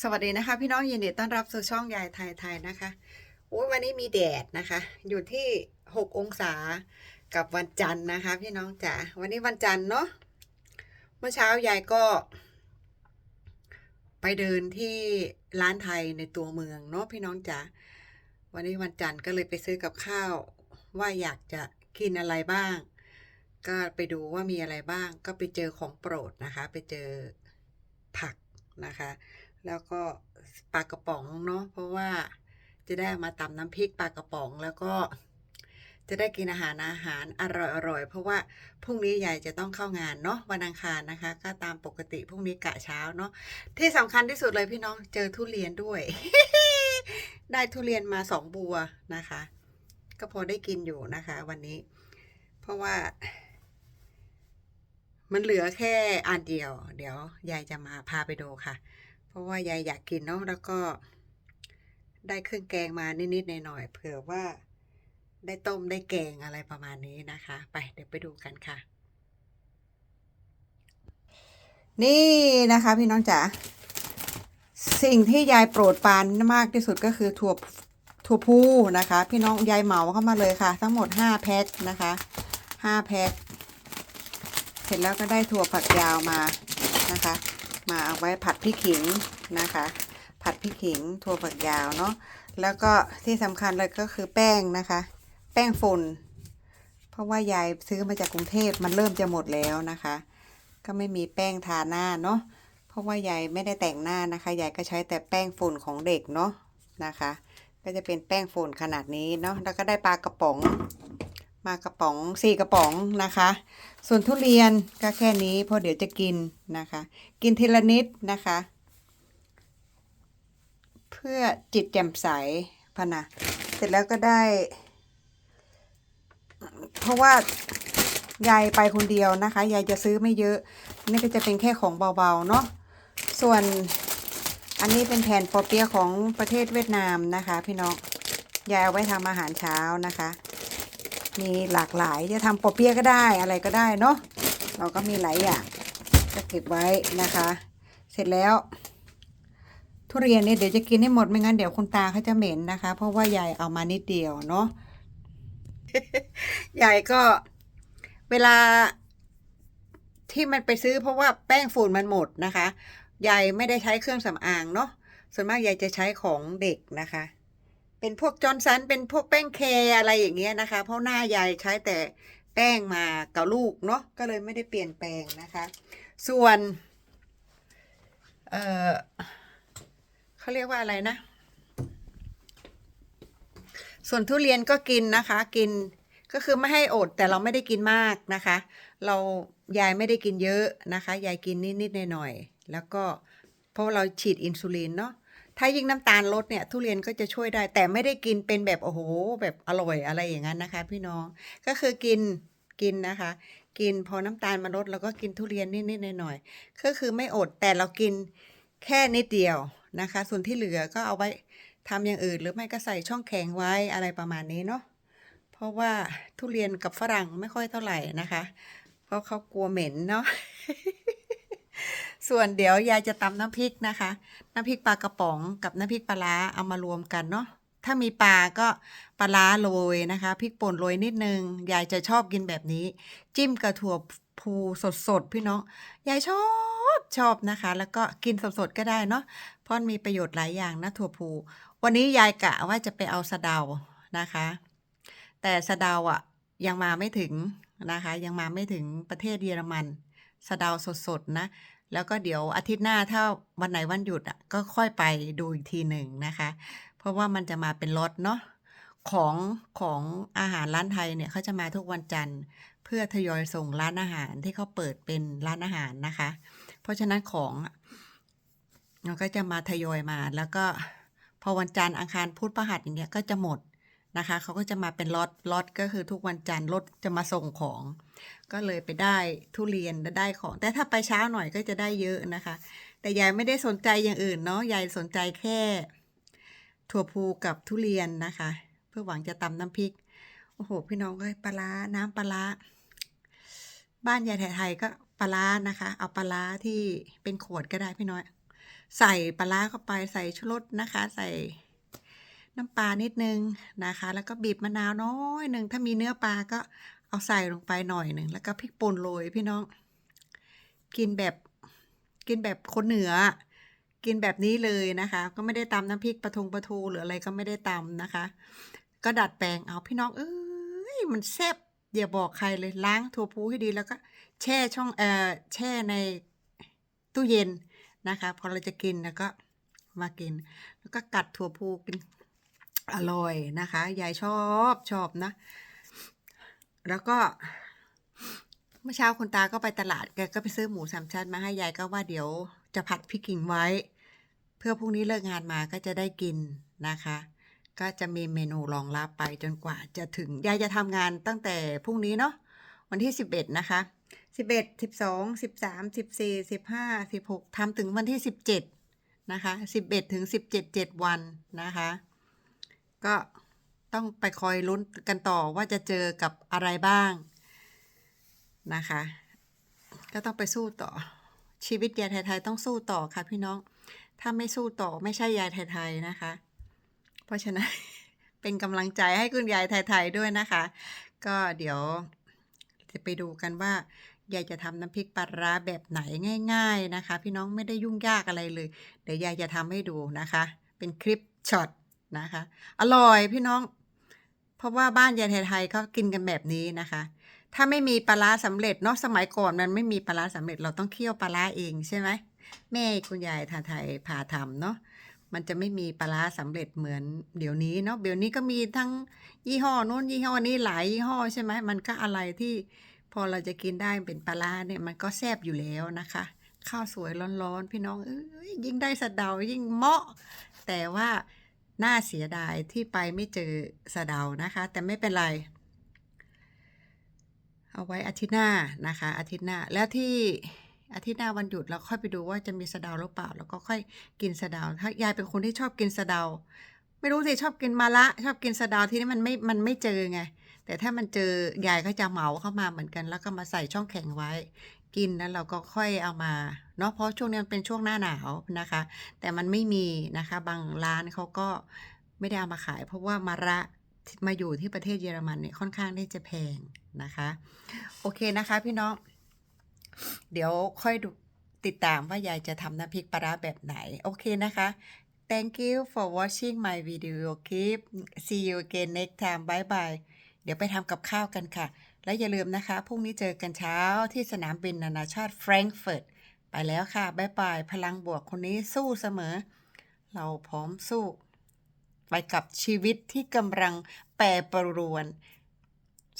สวัสดีนะคะ พี่น้องยินดีต้อนรับสู่ช่องยายไทยไทยนะคะโอ้ยวันนี้มีแดดนะคะ อยู่ที่6องศากับวันจันทร์นะคะ พี่น้องจ๋าวันนี้วันจันทร์เนาะเมื่อเช้ายายก็ ไปเดินที่ร้านไทยในตัวเมืองเนาะพี่น้องจ๋าวันนี้วันจันทร์ก็เลยไปซื้อกับข้าว ว่าอยากจะกินอะไรบ้าง ก็ไปดูว่ามีอะไรบ้าง ก็ไปเจอของโปรดนะคะ ไปเจอผักนะคะ แล้วก็ปลากระป๋องเนาะเพราะว่าจะได้มาตำน้ำพริกปลากระป๋องแล้วก็จะได้กินอาหารอาหารอร่อยๆเพราะว่าพรุ่งนี้ยายจะต้องเข้างานเนาะวันอังคารนะคะ ก็ตามปกติพรุ่งนี้กะเช้าเนาะที่สำคัญที่สุดเลยพี่น้องเจอทุเรียนด้วย ได้ทุเรียนมาสองบัวนะคะ ก็พอได้กินอยู่นะคะ วันนี้ เพราะว่า มันเหลือแค่อันเดียว เดี๋ยวยายจะมาพาไปดูค่ะ ราะว่ายายอยากกินเนาะแล้วก็ ได้เครื่องแกงมานิดๆหน่อยๆเผื่อว่าได้ต้มได้แกงอะไรประมาณนี้นะคะ ไปเดี๋ยวไปดูกันค่ะ นี่นะคะ พี่น้องจ๋าสิ่งที่ยายโปรดปรานมากที่สุดก็คือถั่วถั่วพูนะคะ พี่น้องยายเหมาเข้ามาเลยค่ะ ทั้งหมดห้าแพ็คนะคะห้าแพ็คเสร็จแล้วก็ได้ถั่วฝักยาวมานะคะ มาเอาไว้ผัดพริกขิงนะคะ ผัดพริกขิงถั่วฝักยาวเนาะแล้วก็ที่สำคัญเลยก็คือแป้งนะคะ แป้งฝุ่นเพราะว่ายายซื้อมาจากกรุงเทพมันเริ่มจะหมดแล้วนะคะ ก็ไม่มีแป้งทาหน้าเนาะเพราะว่ายายไม่ได้แต่งหน้านะคะยายก็ใช้แต่แป้งฝุ่นของเด็กเนาะนะคะ ก็จะเป็นแป้งฝุ่นขนาดนี้เนาะแล้วก็ได้ปลากระป๋อง มากระป๋องสี่กระป๋องนะคะ ส่วนทุเรียนก็แค่นี้เพราะเดี๋ยวจะกินนะคะ กินทีละนิดนะคะ เพื่อจิตแจ่มใสพนะเสร็จแล้วก็ได้ เพราะว่ายายไปคนเดียวนะคะยายจะซื้อไม่เยอะ นี่ก็จะเป็นแค่ของเบาๆเนาะส่วนอันนี้เป็นแผ่นปอเปียะของประเทศเวียดนามนะคะ พี่น้องยายเอาไว้ทำอาหารเช้านะคะ มีหลากหลายจะทำปอเปี๊ยะก็ได้อะไรก็ได้เนาะเราก็มีหลายอย่างก็เก็บไว้นะคะ เสร็จแล้ว ทุเรียนเนี่ยเดี๋ยวจะกินให้หมดไม่งั้นเดี๋ยวคุณตาเขาจะเหม็นนะคะ เพราะว่ายายเอามานิดเดียวเนาะยายก็เวลาที่มันไปซื้อเพราะว่าแป้งฝุ่นมันหมดนะคะยายไม่ได้ใช้เครื่องสำอางเนาะส่วนมากยายจะใช้ของเด็กนะคะ เป็นพวกจอร์นสันเป็นพวกแป้งเคอะไรอย่างเงี้ยนะคะ เพราะหน้ายายใช้แต่แป้งมากับลูกเนาะก็เลยไม่ได้เปลี่ยนแปลงนะคะ ส่วน เออเขาเรียกว่าอะไรนะ ส่วนทุเรียนก็กินนะคะ กินก็คือไม่ให้อดแต่เราไม่ได้กินมากนะคะ เรายายไม่ได้กินเยอะนะคะ ยายกินนิดๆหน่อยๆแล้วก็เพราะเราฉีดอินซูลินเนาะ ถ้ายิ่งน้ำตาลลดเนี่ยทุเรียนก็จะช่วยได้ แต่ไม่ได้กินเป็นแบบโอ้โหแบบอร่อยอะไรอย่างนั้นนะคะ พี่น้องก็คือกินกินนะคะ กินพอน้ำตาลมันลดเราก็กินทุเรียนนิดๆหน่อยๆก็คือไม่อดแต่เรากินแค่นิดเดียวนะคะ ส่วนที่เหลือก็เอาไว้ทำอย่างอื่น หรือไม่ก็ใส่ช่องแข็งไว้อะไรประมาณนี้เนาะเพราะว่าทุเรียนกับฝรั่งไม่ค่อยเท่าไหร่นะคะ เพราะเขากลัวเหม็นเนาะ ส่วนเดี๋ยวยายจะตำน้ำพริกนะคะ น้ำพริกปลากระป๋องกับน้ำพริกปลาร้าเอามารวมกันเนาะถ้ามีปลาก็ปลาร้าโรยนะคะพริกป่นโรยนิดนึงยายจะชอบกินแบบนี้ จิ้มกับถั่วพูสดๆพี่น้องยายชอบชอบนะคะ แล้วก็กินสดๆก็ได้เนาะเพราะมีประโยชน์หลายอย่างนะถั่วพูวันนี้ยายกะว่าจะไปเอาสะเดานะคะ แต่สะเดาอะยังมาไม่ถึงนะคะ ยังมาไม่ถึงประเทศเยอรมันสะเดาสดๆนะ แล้วก็เดี๋ยวอาทิตย์หน้าถ้าวันไหนวันหยุดอะก็ค่อยไปดูอีกทีหนึ่งนะคะ เพราะว่ามันจะมาเป็นรถเนาะของของอาหารร้านไทยเนี่ยเขาจะมาทุกวันจันทร์เพื่อทยอยส่งร้านอาหารที่เขาเปิดเป็นร้านอาหารนะคะ เพราะฉะนั้นของมันก็จะมาทยอยมาแล้วก็พอวันจันทร์อังคารพุธพฤหัสอย่างเงี้ยก็จะหมด นะคะเขาก็จะมาเป็นล็อตล็อตก็คือทุกวันจันทร์รถจะมาส่งของ ก็เลยไปได้ทุเรียนได้ของ แต่ถ้าไปเช้าหน่อยก็จะได้เยอะนะคะ แต่ยายไม่ได้สนใจอย่างอื่นเนาะยายสนใจแค่ ถั่วพูกับทุเรียนนะคะ เพื่อหวังจะตำน้ำพริกโอ้โห พี่น้องก็ปลาร้าน้ำปลาร้าบ้านยายไทยก็ปลาร้านะคะ เอาปลาร้าที่เป็นขวดก็ได้พี่น้อย ใส่ปลาร้าเข้าไปใส่ชูรสนะคะ ใส่ น้ำปลานิดนึงนะคะ แล้วก็บีบมะนาวน้อยหนึ่งถ้ามีเนื้อปลาก็เอาใส่ลงไปหน่อยหนึ่งแล้วก็พริกป่นโรยพี่น้อง กินแบบกินแบบคนเหนือ กินแบบนี้เลยนะคะ ก็ไม่ได้ตำน้ำพริกปลาทงปลาทูหรืออะไรก็ไม่ได้ตำนะคะ ก็ดัดแปลงเอาพี่น้องเอ้ยมันแซ่บอย่าบอกใครเลยล้างถั่วพูให้ดีแล้วก็ แช่ช่องเอ่อแช่ในตู้เย็นนะคะ พอเราจะกินแล้วก็มากิน แล้วก็กัดถั่วพูกิน อร่อยนะคะ ยายชอบชอบนะ แล้วก็ เมื่อเช้าคุณตาก็ไปตลาดแกก็ไปซื้อหมูสามชั้นมาให้ยายก็ว่าเดี๋ยวจะผัดพริกขิงไว้ เพื่อพรุ่งนี้เลิกงานมาก็จะได้กินนะคะ ก็จะมีเมนูรองรับไปจนกว่าจะถึงยายจะทำงานตั้งแต่พรุ่งนี้เนาะวันที่11นะคะ11 12 13 14 15 16ทำถึงวันที่17นะคะ11ถึง17 7วันนะคะ ก็ต้องไปคอยลุ้นกันต่อว่าจะเจอกับอะไรบ้างนะคะ ก็ต้องไปสู้ต่อ ชีวิตยายไทยๆต้องสู้ต่อค่ะพี่น้อง ถ้าไม่สู้ต่อไม่ใช่ยายไทยๆนะคะ เพราะฉะนั้นเป็นกำลังใจให้คุณยายไทยๆด้วยนะคะ ก็เดี๋ยวจะไปดูกันว่ายายจะทำน้ำพริกปลาร้าแบบไหนง่าย ๆนะคะ พี่น้องไม่ได้ยุ่งยากอะไรเลย เดี๋ยวยายจะทำให้ดูนะคะ เป็นคลิปช็อต นะคะ อร่อยพี่น้อง เพราะว่าบ้านยายไทยๆเขากินกันแบบนี้นะคะ ถ้าไม่มีปลาร้าสำเร็จเนาะสมัยก่อนมันไม่มีปลาร้าสำเร็จเราต้องเคี่ยวปลาร้าเองใช่ไหมแม่คุณยายทาไทยพาทำเนาะมันจะไม่มีปลาร้าสำเร็จเหมือนเดี๋ยวนี้เนาะเดี๋ยวนี้ก็มีทั้งยี่ห้อโน้นยี่ห้อนี้หลายยี่ห้อใช่ไหมมันก็อะไรที่พอเราจะกินได้เป็นปลาร้าเนี่ยมันก็แซ่บอยู่แล้วนะคะข้าวสวยร้อนๆ พี่น้องเอ้ยยิ่งได้สะเดายิ่งเหมาะ แต่ว่า น่าเสียดายที่ไปไม่เจอสะเดานะคะ แต่ไม่เป็นไร เอาไว้อาทิตย์หน้านะคะ อาทิตย์หน้า แล้วที่อาทิตย์หน้าวันหยุดเราค่อยไปดูว่าจะมีสะเดาหรือเปล่า แล้วก็ค่อยกินสะเดาถ้ายายเป็นคนที่ชอบกินสะเดา ไม่รู้สิชอบกินมะละ ชอบกินสะเดาที่นี่มันไม่มันไม่เจอไงแต่ถ้ามันเจอยายก็จะเหมาเข้ามาเหมือนกัน แล้วก็มาใส่ช่องแข็งไว้ กินแล้วเราก็ค่อยเอามาเนาะเพราะช่วงนี้มันเป็นช่วงหน้าหนาวนะคะ แต่มันไม่มีนะคะ บางร้านเขาก็ไม่ได้เอามาขาย เพราะว่ามะระมาอยู่ที่ประเทศเยอรมันเนี่ยค่อนข้างที่จะแพงนะคะ โอเคนะคะพี่น้อง เดี๋ยวค่อยดูติดตามว่ายายจะทำน้ำพริกปลาแบบไหน โอเคนะคะ Thank you for watching my video keep see you again next time bye bye เดี๋ยวไปทำกับข้าวกันค่ะ และอย่าลืมนะคะ พรุ่งนี้เจอกันเช้าที่สนามบินนานาชาติแฟรงก์เฟิร์ต ไปแล้วค่ะบายบาย พลังบวกคนนี้สู้เสมอ เราพร้อมสู้ ไปกับชีวิตที่กำลังแปรปรวน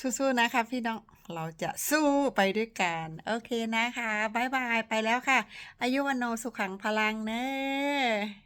สู้ๆนะคะพี่น้อง เราจะสู้ไปด้วยกัน โอเคนะคะบายบาย ไปแล้วค่ะ อายุวันโนสุขังพลังเนอะ